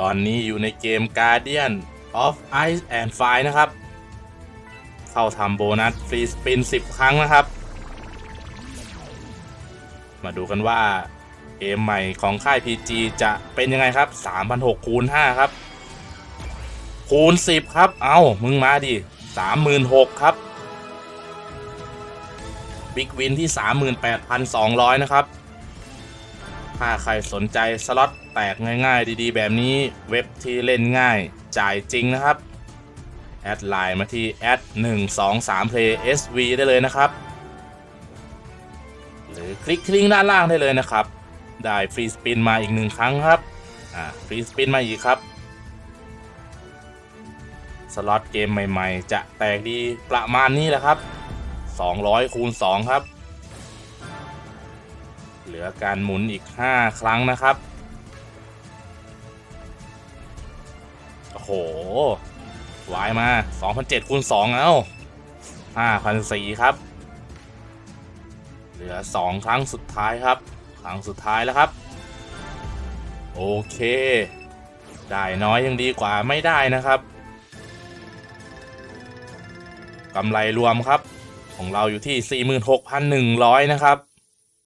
ตอนนี้อยู่ในเกม Guardian of Ice and Fire นะครับ เข้าทำโบนัสฟรีสปิน 10 ครั้งนะครับ มาดูกันว่าเกมใหม่ของค่าย PG จะเป็นยังไงครับ3,600คูณ5ครับ คูณ 10 ครับ เอามึงมาดิ36,000 ครับ บิ๊กวินที่ 38,200 นะครับ ถ้าใครสนใจสล็อตแตกง่ายๆ ดีๆ แบบนี้เว็บที่เล่นง่ายจ่ายจริงนะครับ แอดไลน์มาที่แอด123 play sv ได้เลยนะครับ หรือคลิกลิงก์ด้านล่างได้เลยนะครับ ได้ฟรีสปินมาอีกหนึ่งครั้งครับ อ่าฟรีสปินมาอีกครับ สล็อตเกมใหม่ๆ จะแตกดีประมาณนี้แหละครับ 200คูณ2ครับ เหลือการหมุนอีก 5 ครั้งนะครับ โอ้โหวายมา 2,007คูณ2เอ้า5,004ครับ เหลือ 2 ครั้งสุดท้ายครับ ครั้งสุดท้ายแล้วครับ โอเค ได้น้อยยังดีกว่าไม่ได้นะครับกำไรรวมครับ ของเราอยู่ที่ 46,100 นะครับ